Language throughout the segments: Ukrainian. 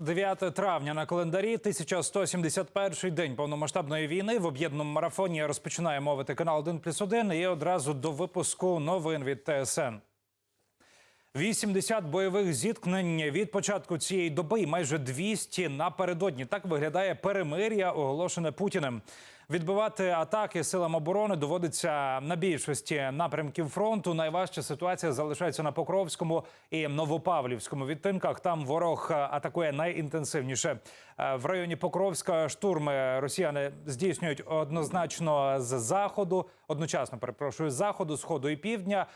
9 травня на календарі 1171 день повномасштабної війни в об'єднаному марафоні розпочинає мовити канал 1 плюс 1 і одразу до випуску новин від ТСН. 80 бойових зіткнень від початку цієї доби і майже 200 напередодні. Так виглядає перемир'я, оголошене Путіним. Відбивати атаки силам оборони доводиться на більшості напрямків фронту. Найважча ситуація залишається на Покровському і Новопавлівському відтинках. Там ворог атакує найінтенсивніше. Е, В районі Покровська штурми росіяни здійснюють однозначно з заходу, одночасно перепрошую заходу, сходу і півдня.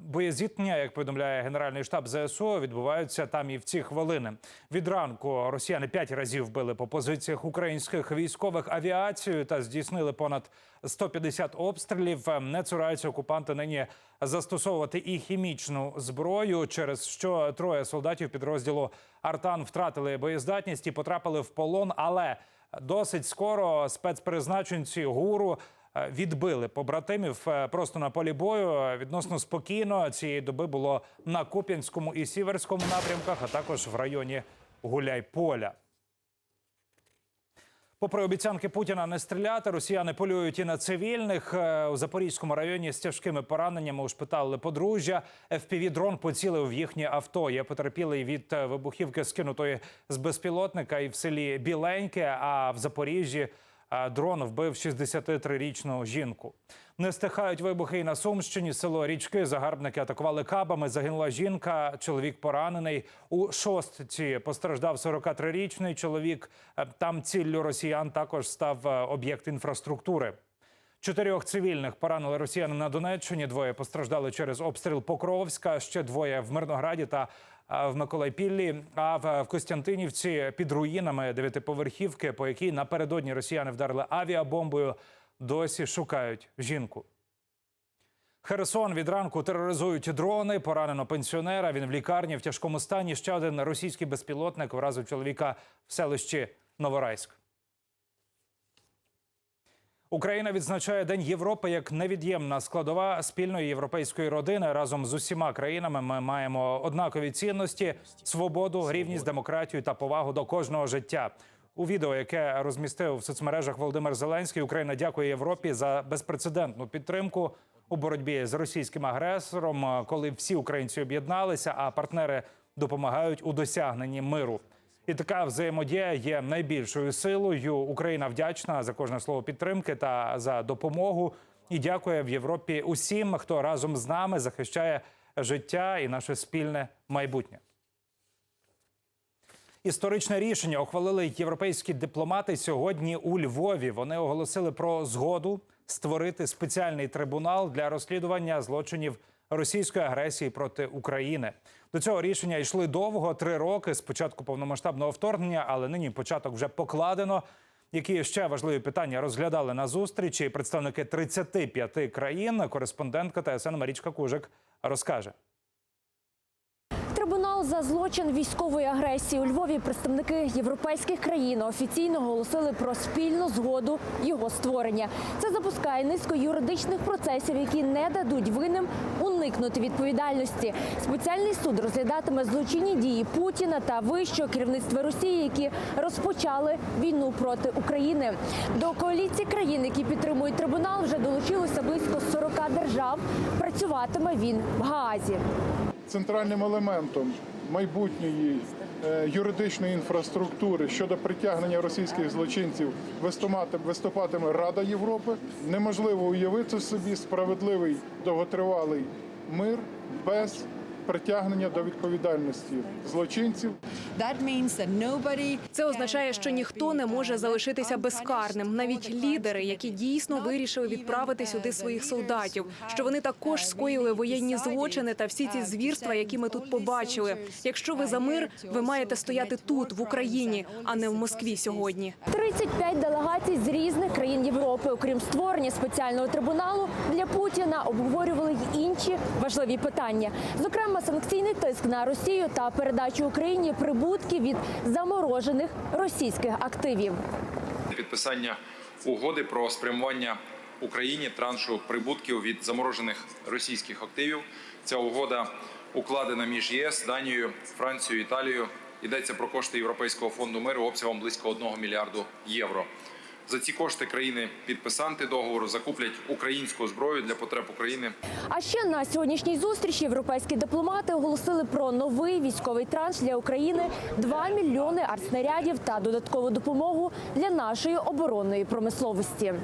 Боєзіткнення, як повідомляє Генеральний штаб ЗСУ, відбуваються там і в ці хвилини. Від ранку росіяни п'ять разів били по позиціях українських військових авіацією та здійснили понад 150 обстрілів. Не цураються окупанти нині застосовувати і хімічну зброю, через що троє солдатів підрозділу Артан втратили боєздатність і потрапили в полон. Але досить скоро спецпризначенці гуру відбили побратимів е, просто на полі бою. Е, Відносно спокійно цієї доби було на Куп'янському і Сіверському напрямках, а також в районі Гуляйполя. Попри обіцянки Путіна не стріляти, росіяни полюють і на цивільних Е, у Запорізькому районі з тяжкими пораненнями ушпиталили подружжя. fpv дрон поцілив в їхнє авто. Є потерпілий від е, вибухівки, скинутої з безпілотника, і в селі Біленьке. А в Запоріжжі е, дрон вбив 63-річну жінку. Не стихають вибухи і на Сумщині. Село Річки загарбники атакували кабами. Загинула жінка. Чоловік поранений. У шостці постраждав 43-річний чоловік. Е, Там ціллю росіян також став е, об'єкт інфраструктури. Чотирьох цивільних поранили росіяни на Донеччині. Двоє постраждали через обстріл Покровська. Ще двоє в Мирнограді та в Миколайпіллі. А в, Костянтинівці під руїнами дев'ятиповерхівки, по якій напередодні росіяни вдарили авіабомбою, досі шукають жінку. Херсон від ранку тероризують дрони. Поранено пенсіонера. Він в лікарні в тяжкому стані. Ще один російський безпілотник вразив чоловіка в селищі Новорайськ. Україна відзначає День Європи як невід'ємна складова спільної європейської родини. Разом з усіма країнами ми маємо однакові цінності: свободу, рівність, демократію та повагу до кожного життя. У відео, яке розмістив в соцмережах Володимир Зеленський, Україна дякує Європі за безпрецедентну підтримку у боротьбі з російським агресором, коли всі українці об'єдналися, а партнери допомагають у досягненні миру. І така взаємодія є найбільшою силою. Україна вдячна за кожне слово підтримки та за допомогу. І дякує в Європі усім, хто разом з нами захищає життя і наше спільне майбутнє. Історичне рішення ухвалили європейські дипломати сьогодні у Львові. Вони оголосили про згоду створити спеціальний трибунал для розслідування злочинів російської агресії проти України. До цього рішення йшли довго три роки з початку повномасштабного вторгнення, але нині початок вже покладено. Які ще важливі питання розглядали на зустрічі? Представники 35 країн. Кореспондентка ТСН Марічка Кужик розкаже. За злочин військової агресії у Львові представники європейських країн офіційно оголосили про спільну згоду його створення. Це запускає низку юридичних процесів, які не дадуть винним уникнути відповідальності. Спеціальний суд розглядатиме злочинні дії Путіна та вищого керівництва Росії, які розпочали війну проти України. До коаліції країн, які підтримують трибунал, вже долучилося близько 40 держав. Працюватиме він в Гаазі. центральним елементом майбутньої е, юридичної інфраструктури щодо притягнення російських злочинців виступати- виступатиме Рада Європи. Неможливо уявити собі справедливий довготривалий мир без притягнення до відповідальності злочинців. Це означає, що ніхто не може залишитися безкарним, навіть лідери, які дійсно вирішили відправити сюди своїх солдатів. Що вони також скоїли воєнні злочини та всі ці звірства, які ми тут побачили. Якщо ви за мир, ви маєте стояти тут, в Україні, а не в Москві сьогодні. 35 делегацій з різних країн Європи, окрім створення спеціального трибуналу для Путіна, обговорювали й інші важливі питання, зокрема санкційний тиск на Росію та передачу Україні прибутків від заморожених російських активів. підписання угоди про спрямування Україні траншу прибутків від заморожених російських активів. Ця угода укладена між ЄС, Данією, Францією, Італією Йдеться про кошти Європейського фонду миру обсягом близько 1 мільярду євро. За ці кошти країни-підписанти договору закуплять українську зброю для потреб України А ще на сьогоднішній зустрічі європейські дипломати оголосили про новий військовий транш для України 2 мільйони артснарядів та додаткову допомогу для нашої оборонної промисловості.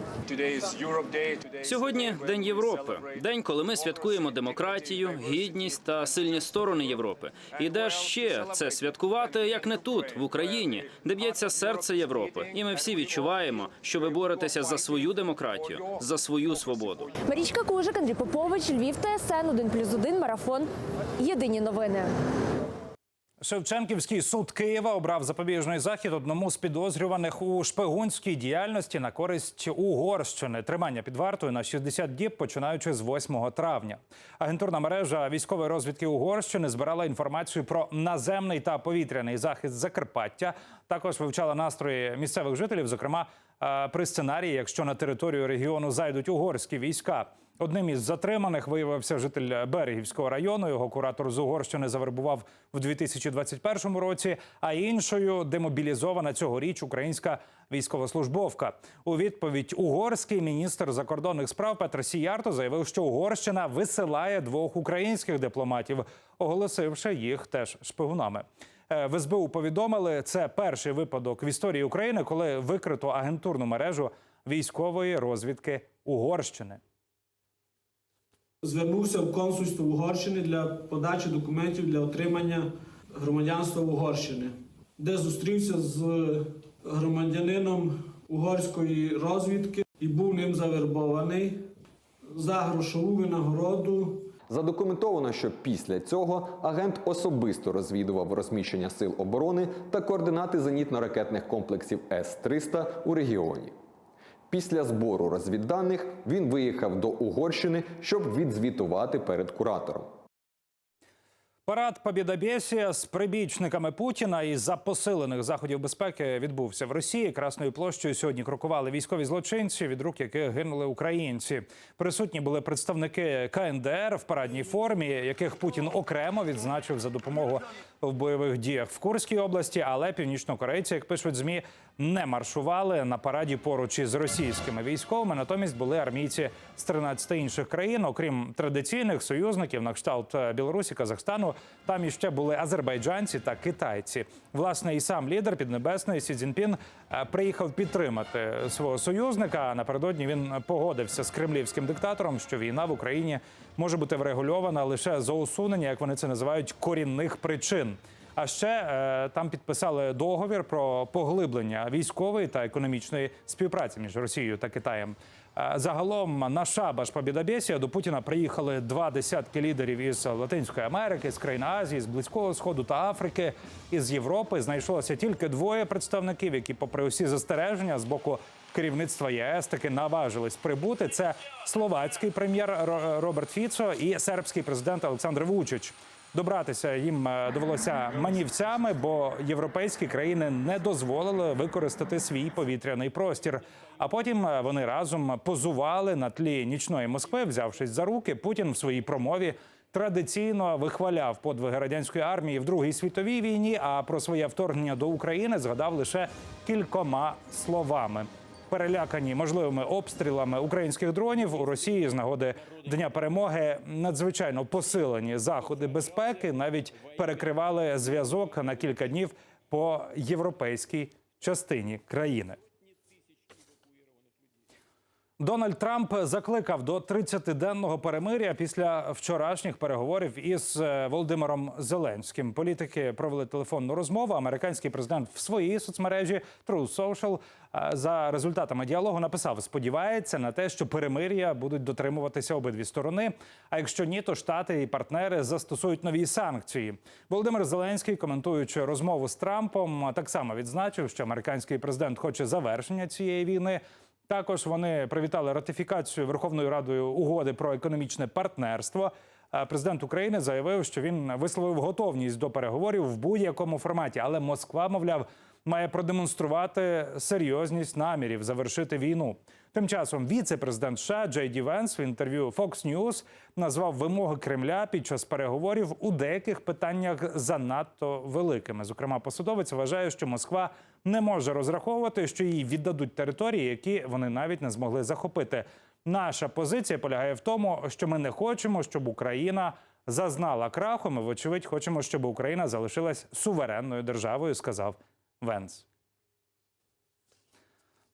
Сьогодні День Європи, день, коли ми святкуємо демократію, гідність та сильні сторони Європи. І де ж ще це святкувати, як не тут, в Україні, де б'ється серце Європи, і ми всі відчуваємо, що ви боретеся за свою демократію, за свою свободу. Марічка Кужик, Андрій Попович, Львів, ТСН 1+,1, Марафон. Єдині новини. Шевченківський суд Києва обрав запобіжний захід одному з підозрюваних у шпигунській діяльності на користь Угорщини. Тримання під вартою на 60 діб, починаючи з 8 травня. Агентурна мережа військової розвідки Угорщини збирала інформацію про наземний та повітряний захист Закарпаття. Також вивчала настрої місцевих жителів, зокрема при сценарії, якщо на територію регіону зайдуть угорські війська. Одним із затриманих виявився житель Берегівського району. Його куратор з Угорщини завербував в 2021 році. А іншою демобілізована цьогоріч українська військовослужбовка. У відповідь угорський міністр закордонних справ Петр Сіярто заявив, що Угорщина висилає двох українських дипломатів, оголосивши їх теж шпигунами. Е, В СБУ повідомили, це перший випадок в історії України, коли викрито агентурну мережу військової розвідки Угорщини. Звернувся в консульство Угорщини для подачі документів для отримання громадянства Угорщини, де зустрівся з громадянином угорської розвідки і був ним завербований за грошову винагороду Задокументовано, що після цього агент особисто розвідував розміщення сил оборони та координати зенітно-ракетних комплексів С-300 у регіоні. Після збору розвідданих він виїхав до Угорщини, щоб відзвітувати перед куратором. Парад Побєдобєсія з прибічниками Путіна і за посилених заходів безпеки відбувся в Росії. Красною площею сьогодні крокували військові злочинці, від рук яких гинули українці. Присутні були представники КНДР в парадній формі, яких Путін окремо відзначив за допомогу в бойових діях в Курській області. Але північнокорейці, як пишуть змі, не маршували на параді поруч із російськими військовими. Натомість були армійці з 13 інших країн, окрім традиційних союзників на кшталт Білорусі, Казахстану. Там іще були азербайджанці та китайці. Власне, і сам лідер Піднебесної Сі Цзіньпін е, приїхав підтримати свого союзника. А напередодні він погодився з кремлівським диктатором, що війна в Україні може бути врегульована лише за усунення, як вони це називають, корінних причин. А ще е, там підписали договір про поглиблення військової та економічної співпраці між Росією та Китаєм. Е, Загалом на шабаш Побєдобєсія до Путіна приїхали два десятки лідерів із Латинської Америки, з країн Азії, з Близького Сходу та Африки. Із Європи знайшлося тільки двоє представників, які, попри усі застереження з боку керівництва ЄС, таки наважились прибути. Це словацький прем'єр Ро- Роберт Фіцо і сербський президент Олександр Вучич. Добратися їм е, довелося манівцями, бо європейські країни не дозволили використати свій повітряний простір. А потім е, вони разом позували на тлі нічної Москви, взявшись за руки. Путін в своїй промові традиційно вихваляв подвиги радянської армії в Другій світовій війні. А про своє вторгнення до України згадав лише кількома словами перелякані можливими обстрілами українських дронів у Росії з нагоди Дня перемоги надзвичайно посилені заходи безпеки, навіть перекривали зв'язок на кілька днів по європейській частині країни. Дональд Трамп закликав до 30-денного перемиря після вчорашніх переговорів із е, Володимиром Зеленським. Політики провели телефонну розмову. Американський президент в своїй соцмережі Truth Social е, за результатами діалогу написав: сподівається на те, що перемир'я будуть дотримуватися обидві сторони. А якщо ні, то штати і партнери застосують нові санкції. Володимир Зеленський, коментуючи розмову з Трампом, так само відзначив, що американський президент хоче завершення цієї війни. Також вони привітали ратифікацію Верховною Радою угоди про економічне партнерство. Е, Президент України заявив, що він висловив готовність до переговорів в будь-якому форматі, але Москва, мовляв, має продемонструвати серйозність намірів завершити війну. Тим часом віце-президент США Джей Ді Венс в інтерв'ю Fox News назвав вимоги Кремля під час переговорів у деяких питаннях занадто великими. Зокрема, посадовець вважає, що Москва не може розраховувати, що їй віддадуть території, які вони навіть не змогли захопити. Наша позиція полягає в тому, що ми не хочемо, щоб Україна зазнала краху. Ми, вочевидь, хочемо, щоб Україна залишилась суверенною державою, сказав Венс.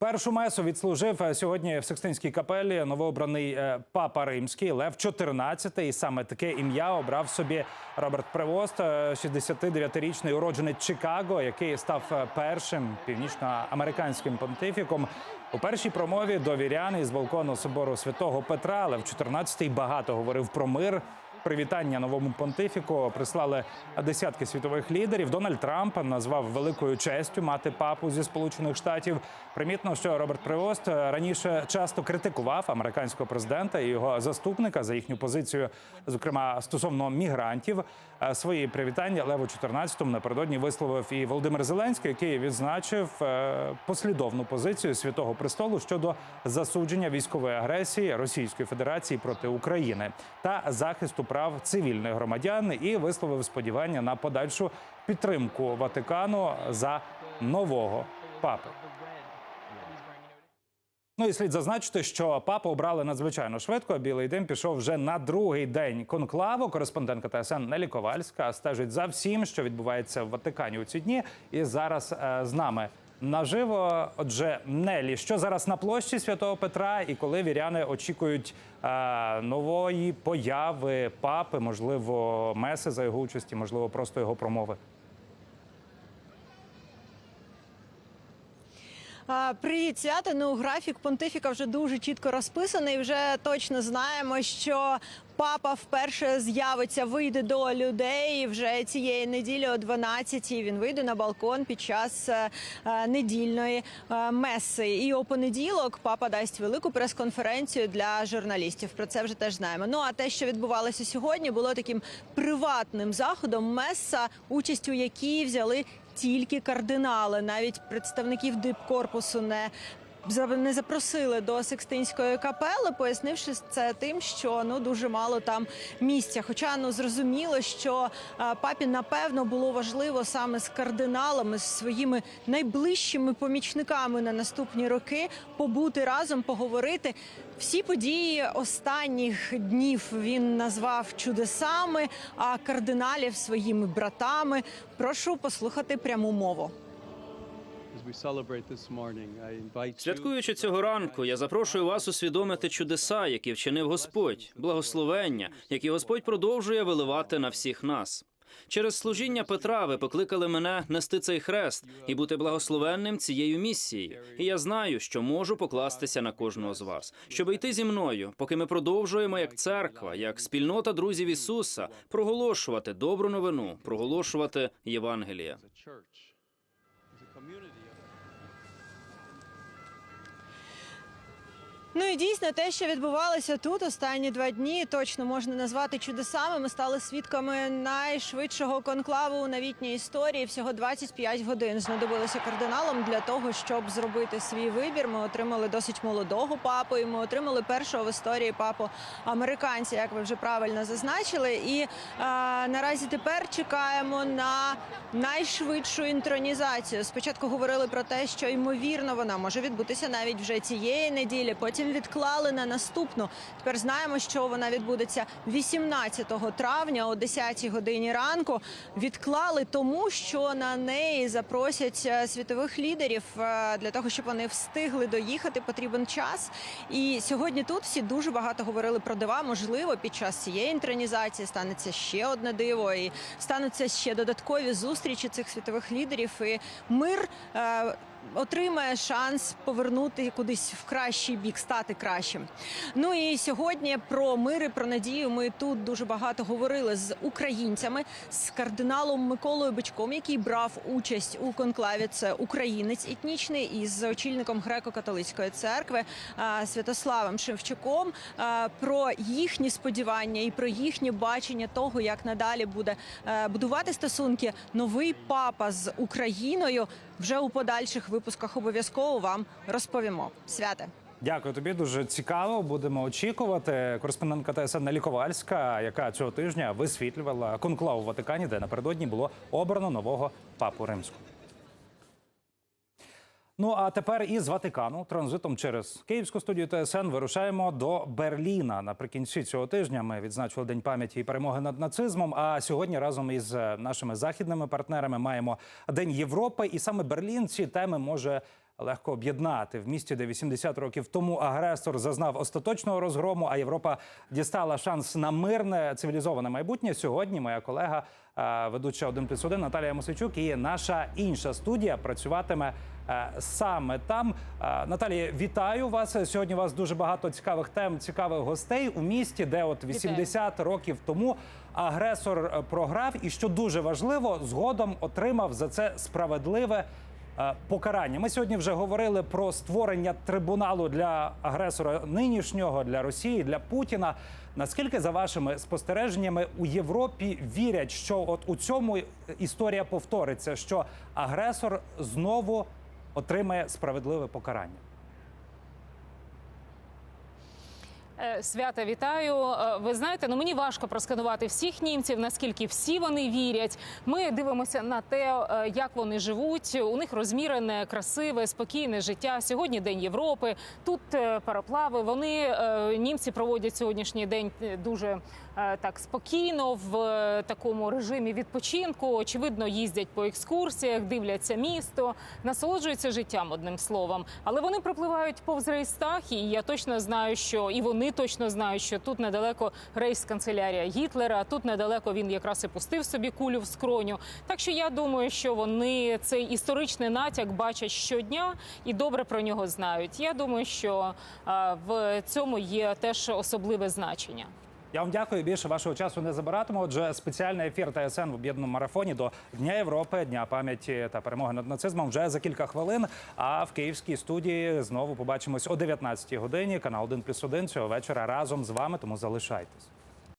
Першу месу відслужив е, сьогодні в Секстинській капелі новообраний е, папа римський Лев XIV. І саме таке ім'я обрав собі Роберт Превост, е, 69-річний уродженець Чикаго, який став е, першим північноамериканським понтифіком. У першій промові до вірян із балкону собору святого Петра Лев XIV багато говорив про мир. Привітання новому понтифіку прислали десятки світових лідерів. Дональд Трамп назвав великою честю мати папу зі Сполучених Штатів. Примітно, що Роберт Привост раніше часто критикував американського президента і його заступника за їхню позицію, зокрема стосовно мігрантів. Е, Свої привітання Леву 14 напередодні висловив і Володимир Зеленський, який відзначив е, послідовну позицію святого престолу щодо засудження військової агресії Російської Федерації проти України та захисту прав цивільних громадян, і висловив сподівання на подальшу підтримку Ватикану за нового папи. Ну і слід зазначити, що папу обрали надзвичайно швидко. Білий дим пішов вже на другий день конклаву. Кореспондентка ТСН Нелі Ковальська стежить за всім, що відбувається в Ватикані у ці дні. І зараз е, з нами наживо. Отже, Нелі, що зараз на площі Святого Петра, і коли віряни очікують е, нової появи папи, можливо, меси за його участі, можливо, просто його промови. Привіт, свято. Ну, графік понтифіка вже дуже чітко розписаний. Вже точно знаємо, що папа вперше з'явиться, вийде до людей вже цієї неділі о 12-й. Він вийде на балкон під час е, е, недільної е, меси. І у понеділок папа дасть велику прес-конференцію для журналістів. Про це вже теж знаємо. Ну а те, що відбувалося сьогодні, було таким приватним заходом. Меса, участь у якій взяли тільки кардинали, навіть представників дипкорпусу не не запросили до Секстинської капели, пояснивши це тим, що ну дуже мало там місця. Хоча ну зрозуміло, що папі напевно було важливо саме з кардиналами, з своїми найближчими помічниками на наступні роки побути разом, поговорити. Всі події останніх днів він назвав чудесами, а кардиналів своїми братами. Прошу послухати пряму мову. Святкуючи цього ранку, я запрошую вас усвідомити чудеса, які вчинив Господь, благословення, які Господь продовжує виливати на всіх нас. Через служіння Петра ви покликали мене нести цей хрест і бути благословенним цією місією. І я знаю, що можу покластися на кожного з вас, щоб йти зі мною, поки ми продовжуємо як церква, як спільнота друзів Ісуса, проголошувати добру новину, проголошувати Євангеліє. Ну і дійсно те, що відбувалося тут останні два дні, точно можна назвати чудесами. Ми стали свідками найшвидшого конклаву у новітній історії. Всього 25 годин знадобилося кардиналам для того, щоб зробити свій вибір. Ми отримали досить молодого папу, і ми отримали першого в історії папу американця, як ви вже правильно зазначили. І е, наразі тепер чекаємо на найшвидшу інтронізацію. Спочатку говорили про те, що ймовірно вона може відбутися навіть вже цієї неділі. Потім відклали на наступну. Тепер знаємо, що вона відбудеться 18 травня о 10 годині ранку. Відклали тому, що на неї запросять е, світових лідерів е, для того, щоб вони встигли доїхати. Потрібен час. І сьогодні тут всі дуже багато говорили про дива. Можливо, під час цієї інтронізації станеться ще одне диво, і стануться ще додаткові зустрічі цих світових лідерів. І мир е, отримає шанс повернути кудись в кращий бік, стати кращим. Ну і сьогодні про мир і про надію ми тут дуже багато говорили з українцями, з кардиналом Миколою Бичком, який брав участь у конклаві. Це українець етнічний, і з очільником греко-католицької церкви Святославом Шевчуком про їхні сподівання і про їхнє бачення того, як надалі буде е, будувати стосунки новий папа з Україною. Вже у подальших випусках обов'язково вам розповімо. Святе. Дякую тобі. Дуже цікаво. Будемо очікувати. Кореспондентка ТСН Нелі Ковальська, яка цього тижня висвітлювала конклав у Ватикані, де напередодні було обрано нового папу римського. Ну а тепер із Ватикану транзитом через київську студію ТСН вирушаємо до Берліна. Наприкінці цього тижня ми відзначили День пам'яті і перемоги над нацизмом. А сьогодні разом із е, нашими західними партнерами маємо День Європи, і саме Берлін ці теми може. Легко об'єднати в місті, де 80 років тому агресор зазнав остаточного розгрому, а Європа дістала шанс на мирне цивілізоване майбутнє. Сьогодні моя колега, ведуча 1 плюс 1 Наталія Мосичук і наша інша студія працюватиме е, саме там. Е, Наталія, вітаю вас. Сьогодні у вас дуже багато цікавих тем, цікавих гостей у місті, де от 80 років тому агресор е, програв, і що дуже важливо, згодом отримав за це справедливе. Е, Покарання. Ми сьогодні вже говорили про створення трибуналу для агресора нинішнього для Росії, для Путіна. Наскільки за вашими спостереженнями у Європі вірять, що от у цьому історія повториться, що агресор знову отримає справедливе покарання? Е, Свята, вітаю. Е, Ви знаєте, ну мені важко просканувати всіх німців, наскільки всі вони вірять. Ми дивимося на те, е, як вони живуть. У них розмірене, красиве, спокійне життя. Сьогодні день Європи. Тут е, пароплави. Вони е, німці проводять сьогоднішній день е, дуже е, так спокійно в е, такому режимі відпочинку. Очевидно, їздять по екскурсіях, дивляться місто, насолоджуються життям одним словом. Але вони пропливають повз рейстах, і я точно знаю, що і вони точно знають, що тут недалеко рейс-канцелярія Гітлера. Тут недалеко він якраз і пустив собі кулю в скроню. Так що я думаю, що вони цей історичний натяк бачать щодня і добре про нього знають. Я думаю, що в цьому є теж особливе значення. Я вам дякую. Більше вашого часу не забиратиму. Отже, спеціальний ефір ТСН в об'єднаному марафоні до Дня Європи, Дня пам'яті та перемоги над нацизмом вже за кілька хвилин. А в київській студії знову побачимось о 19-й годині. Канал 1+,1 цього вечора разом з вами. Тому залишайтесь.